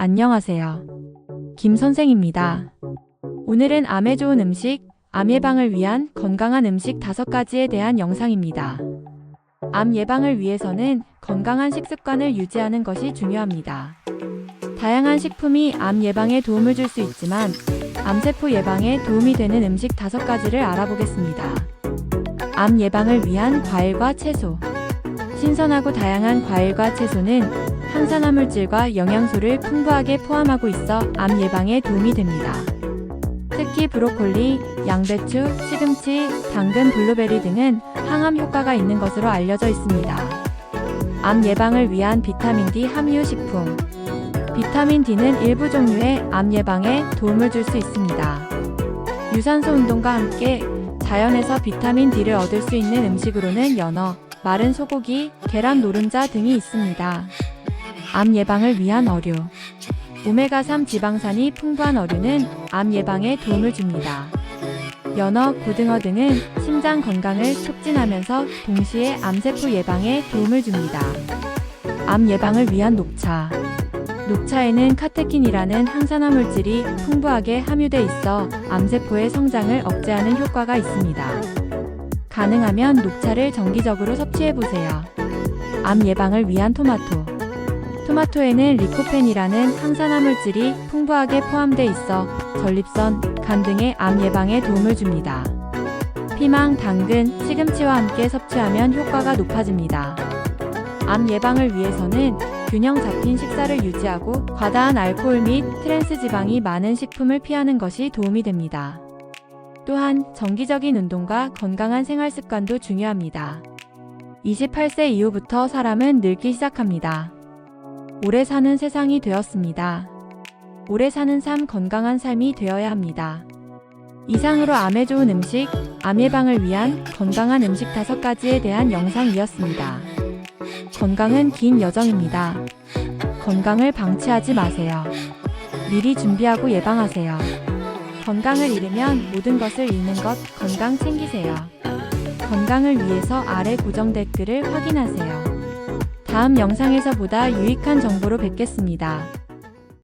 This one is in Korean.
안녕하세요. 김 선생입니다. 오늘은 암에 좋은 음식, 암 예방을 위한 건강한 음식 다섯 가지에 대한 영상입니다. 암 예방을 위해서는 건강한 식습관을 유지하는 것이 중요합니다. 다양한 식품이 암 예방에 도움을 줄 수 있지만 암세포 예방에 도움이 되는 음식 다섯 가지를 알아보겠습니다. 암 예방을 위한 과일과 채소. 신선하고 다양한 과일과 채소는 항산화 물질과 영양소를 풍부하게 포함하고 있어 암 예방에 도움이 됩니다. 특히 브로콜리, 양배추, 시금치, 당근, 블루베리 등은 항암 효과가 있는 것으로 알려져 있습니다. 암 예방을 위한 비타민 D 함유 식품. 비타민 D는 일부 종류의 암 예방에 도움을 줄 수 있습니다. 유산소 운동과 함께 자연에서 비타민 D를 얻을 수 있는 음식으로는 연어, 마른 소고기, 계란 노른자 등이 있습니다. 암 예방을 위한 어류. 오메가3 지방산이 풍부한 어류는 암 예방에 도움을 줍니다. 연어, 고등어 등은 심장 건강을 촉진하면서 동시에 암세포 예방에 도움을 줍니다. 암 예방을 위한 녹차. 녹차에는 카테킨이라는 항산화 물질이 풍부하게 함유돼 있어 암세포의 성장을 억제하는 효과가 있습니다. 가능하면 녹차를 정기적으로 섭취해 보세요. 암 예방을 위한 토마토. 토마토에는 리코펜이라는 항산화 물질이 풍부하게 포함돼 있어 전립선, 간 등의 암 예방에 도움을 줍니다. 피망, 당근, 시금치와 함께 섭취하면 효과가 높아집니다. 암 예방을 위해서는 균형 잡힌 식사를 유지하고 과다한 알코올 및 트랜스 지방이 많은 식품을 피하는 것이 도움이 됩니다. 또한 정기적인 운동과 건강한 생활 습관도 중요합니다. 28세 이후부터 사람은 늙기 시작합니다. 오래 사는 세상이 되었습니다. 오래 사는 삶 건강한 삶이 되어야 합니다. 이상으로 암에 좋은 음식, 암 예방을 위한 건강한 음식 다섯 가지에 대한 영상이었습니다. 건강은 긴 여정입니다. 건강을 방치하지 마세요. 미리 준비하고 예방하세요. 건강을 잃으면 모든 것을 잃는 것 건강 챙기세요. 건강을 위해서 아래 고정 댓글을 확인하세요. 다음 영상에서 보다 유익한 정보로 뵙겠습니다.